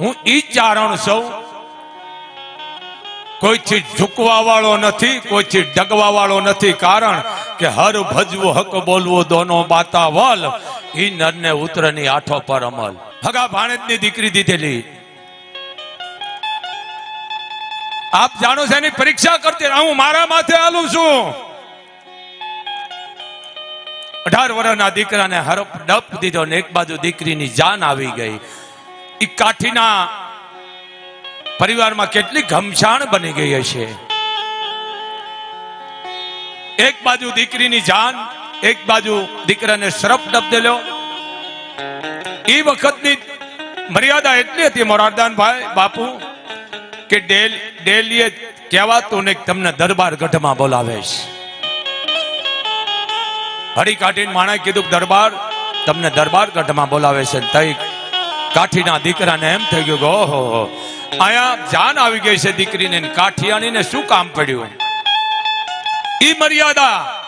હું ઈ ચારણ સૌ કોઈથી ઝુકવા વાળો નથી, કોઈથી ડગવા વાળો નથી. કારણ કે હર ભજવું, હક બોલવું દોનો બાતા વલ. ઈ નરને ઉતરની આઠો પર અમલ. હગા ભાણેજની દીકરી દીધેલી. આપ જાણો છો એની પરીક્ષા કરતી હું મારા માથે આલું છું. અઢાર વર્ષના દીકરાને હરપ ડપ દીધો ને એક બાજુ દીકરીની જાન આવી ગઈ. કાઠીના પરિવારમાં કેટલી ઘમછાણ બની ગઈ હશે. એક બાજુ દીકરીની જાન, એક બાજુ દીકરાને શરફ ડપ એ વખતની મર્યાદા એટલી હતી મોરારદાનભાઈ, બાપુ, કે ડેલ, ડેલીએ કહેવાતું ને તમને દરબાર ગઢમાં બોલાવે છે હરી કાઢીને માણે કીધું દરબાર, તમને દરબાર ગઢમાં બોલાવે છે તઈ કાઠીના દીકરાને એમ થઈ ગયું ઓહો અહીંયા જાન આવી ગઈ છે દીકરીને ને કાઠિયાણીને શું કામ પડ્યું? ઈ મર્યાદા.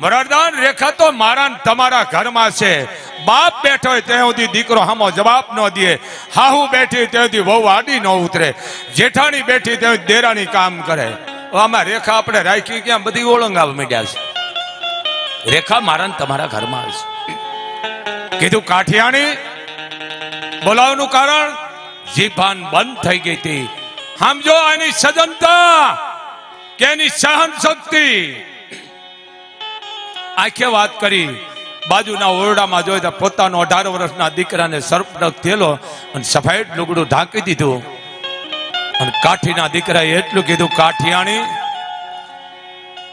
વરદાન રેખા તો મારા ને તમારા ઘરમાં છે. બાપ બેઠો હોય ત્યાં સુધી દીકરો હામો જવાબ ન દે. હાહુ બેઠી ત્યાં સુધી વહુ આડી ન ઉતરે. જેઠાણી બેઠી ત્યાં દેરાણી કામ કરે. આમાં રેખા આપણે રાખી ક્યાં બધી ઓળંગાવા માંડ્યા છે. રેખા મારા ને તમારા ઘરમાં છે. કીધું કાઠિયાણી બોલાવવાનું કારણ જીભાન બંધ થઈ ગઈ હતી. સમજો એની સજનતા, કે એની સહન શક્તિ આખે વાત કરી, બાજુના ઓરડામાં જોઈ તો પોતાનો અઢાર વર્ષના દીકરાને સર્પડક થયેલો અને સફેદ લુગડું ઢાંકી દીધું. અને કાઠીના દીકરાએ એટલું કીધું કાઠિયાણી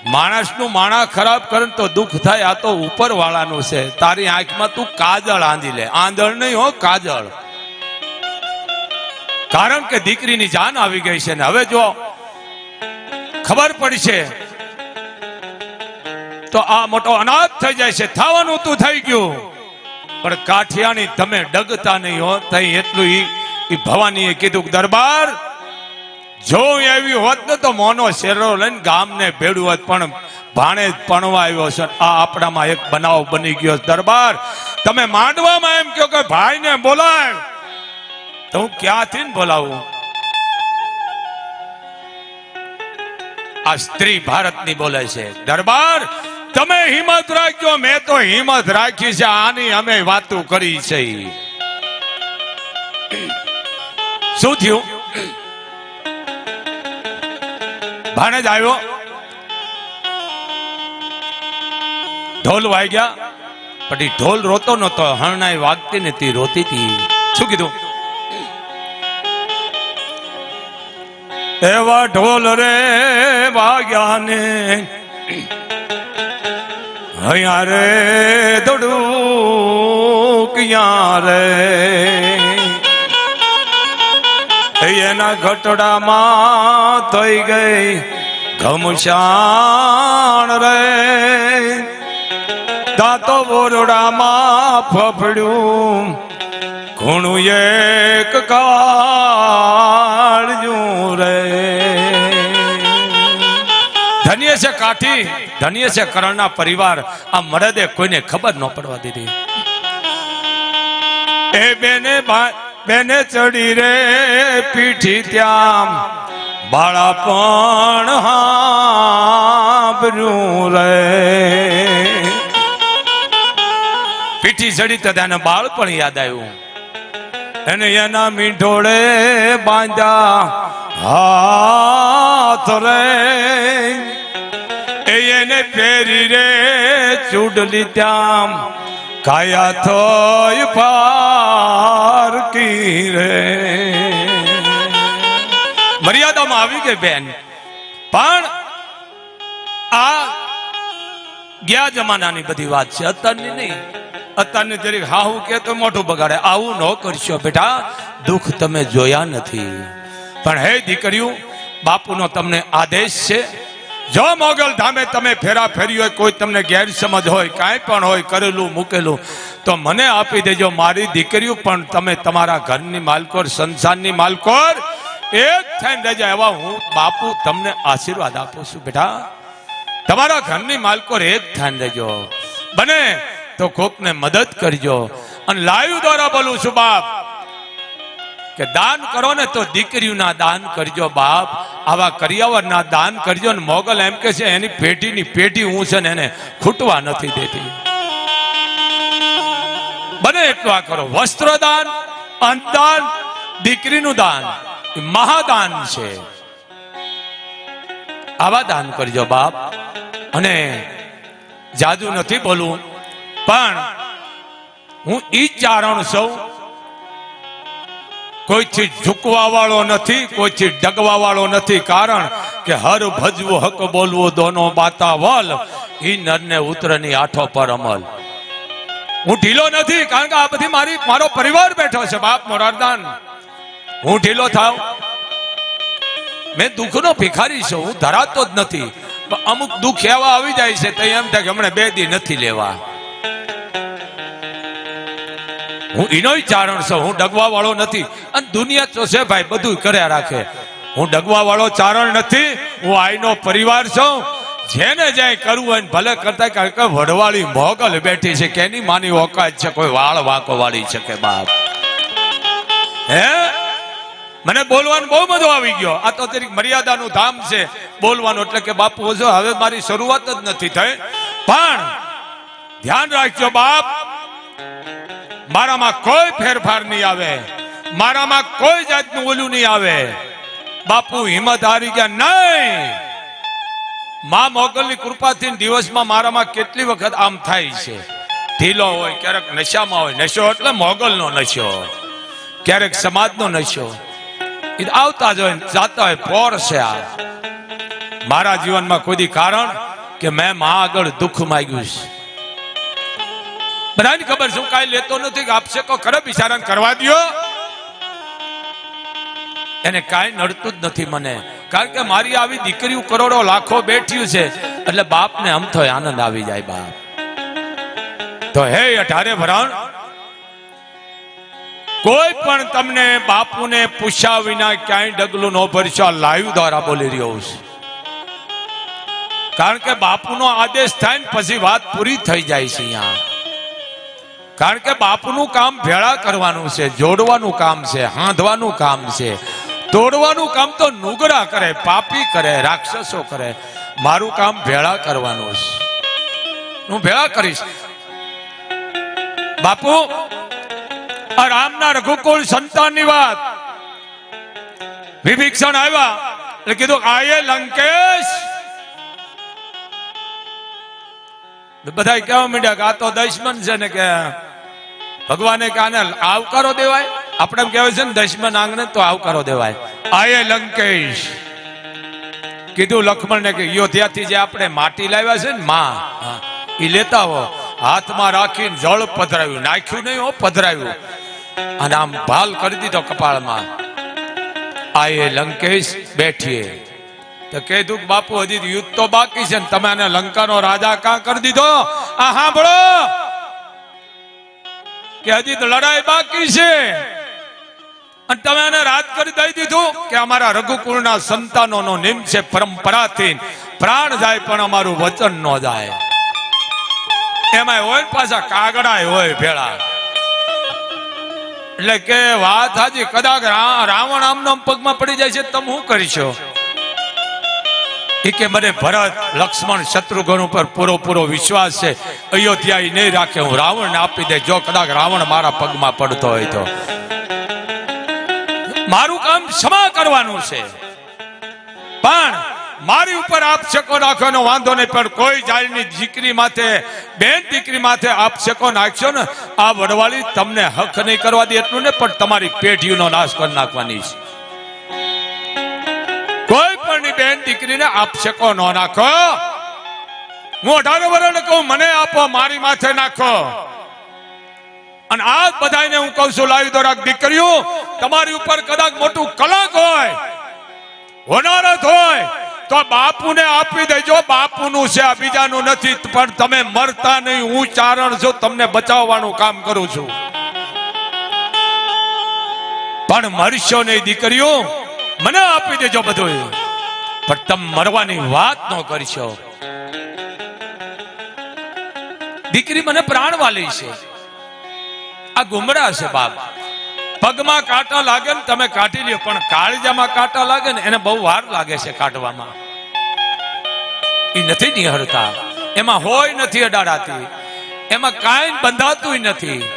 માણસનું માણા ખરાબ કરે તો દુઃખ થાય, આ તો ઉપર વાળાનું છે. તારી આંખમાં તું કાજળ આંધી લે. આંધળ નહીં હો, કાજળ. કારણ કે દીકરીની જાન આવી ગઈ છે ને. હવે જો ખબર પડશે તો આ મોટો અનાથ થઈ જાય છે. થવાનું તું થઈ ગયું. પણ કાઠિયાની તમે ડગતા નહીં હો. તઈ એટલું ઈ ભવાનીએ કીધું દરબાર જો એવી હોત ને તો મોનો શેરો લઈને ગામને ભેડું હોત, પણ ભાણે જ પણવા આવ્યો છે. આ આપણામાં એક બનાવ બની ગયો દરબાર, તમે માંડવામાં એમ કહો કે ભાઈને બોલાય. તો હું ક્યાંથી ને બોલાવું? આ સ્ત્રી ભારતની બોલે છે. દરબાર, તમે હિંમત રાખજો, મેં તો હિંમત રાખી છે, આની અમે વાતો કરી છે. શું થયું? ભાણે જ આવ્યો. ઢોલ વાગ્યા પછી ઢોલ રોતો નતો હરણાઈ વાગતી નથી રોતી હતી શું કીધું? એવા ઢોલ રે વાગ્યા ને હૈયા રે દોડું ક્યાં રે? એના ઘટડામાં થઈ ગઈ ઘમશાણ રે. દાંતો બોરડામાં ફફડ્યું ઘણું એક કાળજું રે. ધન્ય છે કાઠી, ધન્ય છે કરણના પરિવાર. આ મરદે કોઈને ખબર ન પડવા દીધી. એ બેને ભા- બેને ચડી રે પીઠી ત્યાં. બાળા પણ હાંભળ્યું રે. પીઠી ચડી તો તેને બાળ પણ યાદ આવ્યું. અને એના મીઠોડે બાંધ્યા હાથ રે. એને પહેરી રે ચૂડલી ત્યાં. કાયા થોય પારકી રે? મર્યાદામાં આવી ગઈ બેન. પણ આ ગયા જમાનાની બધી વાત છે અત્યારની નહીં. અત્યારની જરીક હાહુ કે તો મોઢું બગાડે. આવું ન કરશો બેટા, દુઃખ તમે જોયા નથી. પણ હે દીકરીઓ, બાપુનો તમને આદેશ છે જો મોગલ ધામે તમે ફેરા ફેરી હોય, કોઈ તમને ગેરસમજ હોય, કાંઈ પણ હોય, કરેલું, મૂકેલું, તો મને આપી દેજો મારી દીકરીઓ, પણ તમે તમારા ઘરની માલકોર, સંસારની માલકોર, એક થઈને રહેજો. એવા હું બાપુ તમને આશીર્વાદ આપું છું, બેટા. તમારા ઘરની માલકોર એક થઈને રહેજો. બને તો કોકને મદદ કરજો. અને લાઈવ દ્વારા બોલું છું, બાપ કે દાન કરો ને તો દીકરીઓના દાન કરજો બાપ. આવા કરિયાવરના દાન કરજો ને મોગલ એમ કે છે, એની પેઢીની પેઢી હું છે ને એને ખૂટવા નથી દેતી. બને એટલું કરો. વસ્ત્રદાન, અન્નદાન, દીકરીનું દાન મહાદાન છે. આવા દાન કરજો બાપ. અને જાદુ નથી બોલવું, પણ હું ઈ ચારણ સૌ કોઈથી ઝૂકવા વાળો નથી, કોઈથી ડગવા વાળો નથી. કારણ કે હર ભજવું હક બોલવું દોનો બાતા વલ ઈ નરને ઉતરની આઠો પર અમલ. હું ઢીલો નથી, કારણ કે આ બધી મારી, મારો પરિવાર બેઠો છે, બાપ મોરારદાન. હું ઢીલો થાવ. મેં દુઃખનો ભિખારી છું, હું ધરાતો જ નથી. અમુક દુઃખ એવા આવી જાય છે, તો એમ થાય કે હમણાં બે દી નથી લેવા. હું એનોય ચારણ છું, હું ડગવા વાળો નથી. અને દુનિયા તો છે ભાઈ બધું કર્યા રાખે. હું ડગવા વાળો ચારણ નથી, હું આઈનો પરિવાર છું. જેને જાય કરવું હોય ભલે કરતા કારણ કે વડવાળી મોગલ બેઠી છે, કેની માની ઓકાત છે, કોઈ વાળ વાંકો વાળી છે કે બાપ. હે? મને બોલવાનું બહુ બધું આવી ગયો. આ તો તેરી મર્યાદાનું ધામ છે, બોલવાનું એટલે કે બાપુ જો હવે મારી શરૂઆત જ નથી થઈ. પણ ધ્યાન રાખજો બાપ. મારામાં કોઈ ફેરફાર નહીં આવે. મારામાં કોઈ જાતનું ઓલું નહીં આવે. બાપુ હિંમત હારી ગયા નહીં. મા મોગલની કૃપાથી દિવસમાં મારામાં કેટલી વખત આમ થાય છે. ઢીલો હોય, ક્યારેક નશામાં હોય, નશો એટલે મોગલનો નશો. ક્યારેક સમાજનો નશો. એ આવતા જ હોય, જાતા હોય, પોર છે આ. મારા જીવનમાં કોઈ કારણ કે મેં મા આગળ દુઃખ માગ્યું છે. બધાને ખબર શું કાંઈ લેતો નથી કે આપશે કો ખરે બિચારાને કરવા દો એને કાંઈ નડતું જ નથી મને. કારણ કે મારી આવી દીકરીઓ કરોડો લાખો બેઠ્યું છે, એટલે બાપને આમ થયો આનંદ આવી જાય બાપ. તો હે અઢારે ભરાણ કોઈ પણ તમને બાપુને પૂછ્યા વિના ક્યાંય ડગલું ન ભરશો લાઈવ દ્વારા બોલી રહ્યો છું. કારણ કે બાપુનો આદેશ થાય ને પછી વાત પૂરી થઈ જાય છે અહીંયા. કારણ કે બાપનું કામ ભેળા કરવાનું છે, જોડવાનું કામ છે, હાંધવાનું કામ છે. તોડવાનું કામ તો નુગરા કરે, પાપી કરે, રાક્ષસો કરે. મારું કામ ભેળા કરવાનું છે. હું ભેળા કરીશ. બાપુ, આ રામના રઘુકુળ સંતાનની વાત. વિભીક્ષણ આવ્યા. એટલે કીધું, આયે લંકેશ. બધા કેવા માંડ્યા કે આ તો દશમન છે ને કે ભગવાને કાને આવકારો દેવાય? આપણે કહેવાય છે ને દશમન આંગણે તો આવકારો દેવાય. આયે લંકેશ, કીધું લક્ષ્મણ ને કે યોધ્યાથી જે આપણે માટી લાવ્યા છે ને માં એ લેતા હો. હાથમાં રાખીને જળ પધરાવ્યું. નાખ્યું નહીં હો, પધરાવ્યું. અને આમ ભાલ કરી દીધો કપાળમાં. આયે લંકેશ બેઠીએ. તો કીધું કે બાપુ, હજી યુદ્ધ તો બાકી છે ને, તમે આને લંકાનો રાજા કાં કરી દીધો? આ સાંભળો. કે હજી લડાઈ બાકી છે. અને તમે એને રાત કરી દઈ દીધું કે અમારા રઘુકુળના સંતાનોનો નિમ છે પરંપરાથી. પ્રાણ જાય પણ અમારું વચન ન જાય. એમાં હોય પાછા કાગડા હોય ભેળા. એટલે કે વાત હાજી, કદાચ રાવણ આમનો આમ પગમાં પડી જાય છે તમે શું કરીશો? કે મને ભરત, લક્ષ્મણ, શત્રુઘ્ન ઉપર પૂરો પૂરો વિશ્વાસ છે. અયોધ્યા નહીં રાખે, હું રાવણને આપી દે. જો કદાચ રાવણ મારા પગમાં પડતો હોય તો. મારું કામ ક્ષમા કરવાનું છે. પણ મારી ઉપર આપશકો નાખવાનો વાંધો નહીં. પણ કોઈ જાળની દીકરી માથે, બેન દીકરી માથે આપશકો નાખશો ને, આ વડવાળી તમને હક નહીં કરવા દે એટલું ને, પણ તમારી પેઢીનો નાશ કરી નાખવાની છે. કોઈ બેન દીકરીને આક્ષેપો ન નાખો. હું અઢાર વર્ષ કહું, મને આપો, મારી માથે નાખો. અને આ બધાને હું કહું છું, લાવી દો રાખ દીકરીઓ, તમારી ઉપર કદાચ મોટું કલંક હોય, હોનારત હોય, તો બાપુને આપી દેજો. બાપુનું છે, આ બીજાનું નથી, પણ તમે મરતા નહીં. હું ચારણ છું, તમને બચાવવાનું કામ કરું છું. પણ મરશો નહીં દીકરીઓ. મને આપી દેજો બધું. પણ તમે મરવાની વાત ન કરશો દીકરી મને પ્રાણ વાલી છે. આ ગુમરા છે બાપ. પગમાં કાંટા લાગે ને તમે કાઢી લ્યો, પણ કાળજામાં કાંટા લાગે ને એને બહુ વાર લાગે છે કાઢવામાં. એ નથી નિહળતા. એમાં હોય નથી અડાડાતી. એમાં કાંઈ બંધાતું નથી.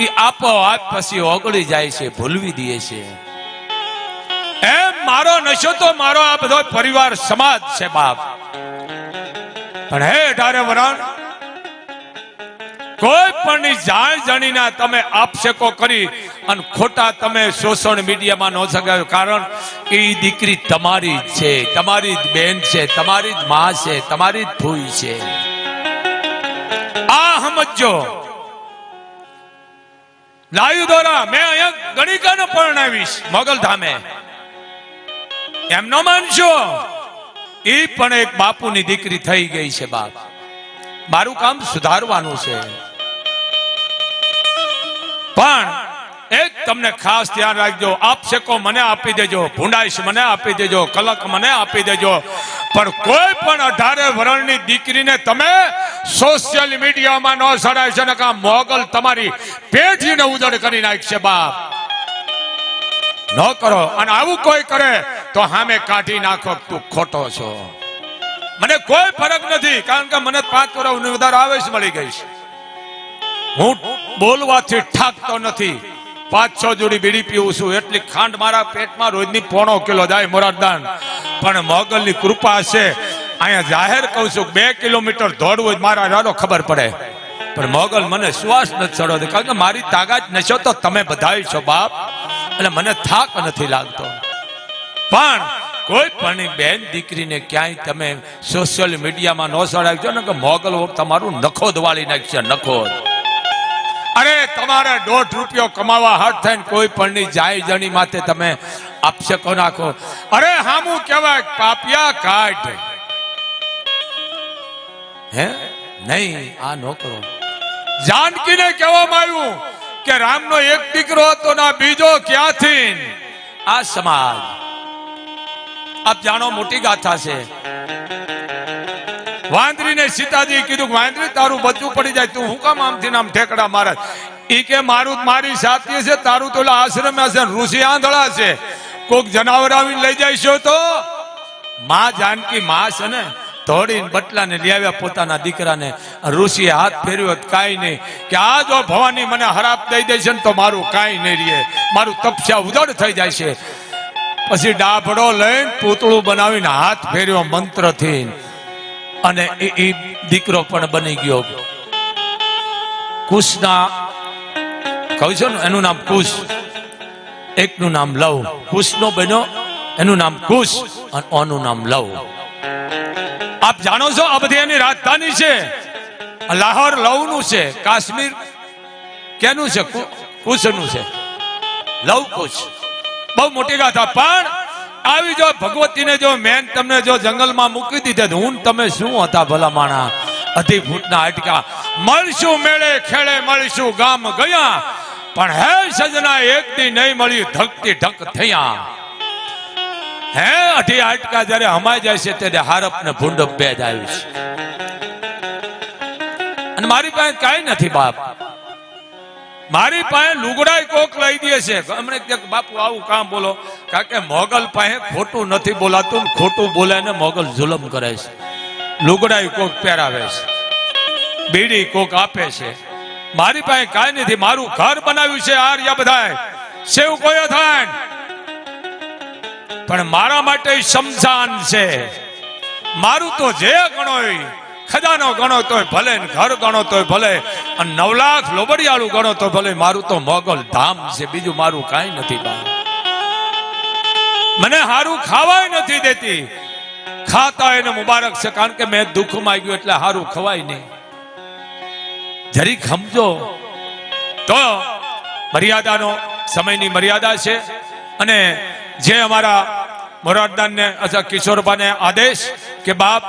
એ આપોઆપ પછી ઓગળી જાય છે, ભૂલવી દે છે. મારો નશો તો મારો આ બધો પરિવાર સમાજ છે, બાપ. પણ હે અઢારે વરણ કોઈ પણ જાણ જણીના તમે આપશેકો કરી અને ખોટા તમે શોષણ મીડિયામાં ન સગાવ્યો કારણ એ દીકરી તમારી છે, તમારી જ બેન છે, તમારી જ મા છે, તમારી જ ભૂઈ છે. આ સમજો. લાયુ દોરા, મેં અહીંયા ગણિકાને પરણાવીશ મોગલ ધામે. એમ ન માનશો? એ પણ એક બાપુની દીકરી થઈ ગઈ છે બાપ. મારું કામ સુધારવાનું છે. પણ એક તમને ખાસ ધ્યાન રાખજો. આપશેકો મને આપી દેજો, ભૂંડાઈશ મને આપી દેજો, કલક મને આપી દેજો. પણ કોઈ પણ અઢારે વરણની દીકરીને તમે સોશિયલ મીડિયામાં ન સડાય છે ને મોગલ તમારી પેઢીને ઉજળ કરી નાખશે બાપ. ન કરો. અને આવું કોઈ કરે તો હામે કાઢી નાખો તું ખોટો છો. મને કોઈ ફરક નથી, કારણ કે મને પાંચ વર્ષ વધારે આવેશ મળી ગઈ છે. હું બોલવાથી ઠાકતો નથી. પાંચ છ જોડી બીડી પીવું છું, એટલી ખાંડ મારા પેટમાં રોજની પોણો કિલો જાય મોરારદાન પણ મોગલની કૃપા છે, અહીંયા જાહેર કહું છું, બે કિલોમીટર દોડવું મારા રાડો ખબર પડે. પણ મોગલ મને શ્વાસ નથી ચડો કારણ કે મારી તાકાત નશો તો તમે બધાય છો બાપ. એટલે મને થાક નથી લાગતો. પણ કોઈ પણ બેન દીકરીને ક્યાંય તમે સોશિયલ મીડિયામાં ન સડાવજો ને કે મોગલ તમારું નખોદ વાળી નાખશે, નખોદ. અરે, તમારે દોઢ રૂપિયો કમાવા હાથ થઈને કોઈ પણની જાય જણી માથે તમે આપશકો નાખો. અરે, હામું કહેવાય, પાપિયા કાઢ. હે? નહીં, આ નો જાનકીને કહેવામાં આવ્યું કે રામનો એક દીકરો હતો ના બીજો ક્યાંથી? આ સમાજ. આપ જાણો, મોટી ગાથા છે. વાંદરીને સીતાજી કીધું વાંદરી, તારું બચ્ચું પડી જાય, તું હું કામ આમથી ને આમ ઠેકડા મારે? ઈ કે, મારું મારી સાથી છે, તારું તો આશ્રમ હશે ઋષિ આંધળા છે. કોક જનાવર આવીને લઈ છે તો? માં જાનકી માં છે ને બટલા બટલાને લઈ આવ્યા પોતાના દીકરાને. ઋષિએ હાથ ફેર્યો કઈ નહીં. કે આ જો ભવાની મને હરાપ દઈ દે છે ને તો મારું કાંઈ નહીં રહે. મારું તપસ્યા ઉદળ થઈ જાય છે. પછી ડાભડો લઈને પૂતળું બનાવીને હાથ ફેર્યો મંત્રથી. અને એ દીકરો પણ બની ગયો. કુશના કહું છું ને, એનું નામ કુશ. એકનું નામ લવ. કુશનો બન્યો, એનું નામ કુશ અને ઓનું નામ લવ. આપ જાણો છો આ બધી એની રાજધાની છે? લાહોર લવનું છે, કાશ્મીર. કેનું છે? કુશનું છે. લવ કુશ. બહુ મોટી ગાથા પણ આવી જો ભગવતીને જો મેન તમને જો જંગલમાં મૂકી દીધે હું તમે શું હતા ભલા માણા? અઢી ફૂટના અટકા મળશું મેળે ખેડે મળશું, ગામ ગયા. પણ હે સજના, એક દી નહીં મળી, ધકતી ઢક થયા. હે અઢી આટકા જ્યારે હમાઈ જાય છે ત્યારે હારપ ને ભૂંડપ બે જ આવ્યું છે અને મારી પાસે કાંઈ નથી બાપ. મારી પાસે લુગડાય કોક લઈ દે છે. અમને કે બાપુ આવું કામ બોલો. કારણ કે મોગલ પાસે ખોટું નથી બોલાતું ખોટું બોલે ને મોગલ જુલમ કરે છે. લુગડાય કોક પહેરાવે છે. બીડી કોક આપે છે. મારી પાસે કાંઈ નથી. મારું ઘર બનાવ્યું છે આર્યા બધાય સેવ કોઈ થાય પણ મારા માટે શમશાન છે. મારું તો જે ગણો ઈ, ખજાનો ગણો તોય ભલે ઘર ગણો તોય ભલે, અને નવ લાખ લોબડિયાળું ગણો તો ભલે, મારું તો મોગલ ધામ છે, બીજું મારું કાંઈ નથી મને હારું ખાવાય નથી દેતી. ખાતા એને મુબારક છે, કારણ કે મેં દુઃખ ગયું એટલે હારું ખવાય નહીં. જરી સમજો, તો મર્યાદાનો સમયની મર્યાદા છે, અને જે અમારા મોરારદાનને અથવા કિશોરબાને આદેશ કે બાપ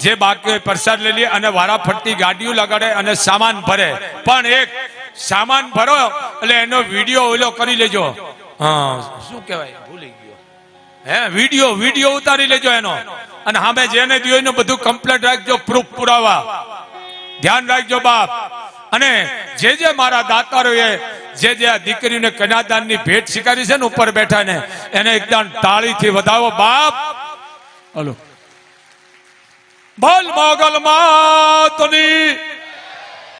જે બાકી પ્રસાદ લઈ લે અને વારાફરતી ગાડીઓ લગાડે અને સામાન ભરે. પણ એક સામાન ભરો એટલે એનો વીડિયો ઓલો કરી લેજો. હા, શું કહેવાય? ભૂલી ગયો. હે, વીડિયો વીડિયો ઉતારી લેજો એનો. અને સામે જેને દિયો એનું બધું કમ્પ્લીટ રાખજો પ્રૂફ પુરાવા. ધ્યાન રાખજો બાપ. અને જે જે મારા દાતારોએ જે જે આ દીકરીને કન્યાદાનની ભેટ સ્વીકારી છે ને ઉપર બેઠા ને એને એકદમ તાળીથી વધાવો બાપ. હલો. બોલ મોગલ માતની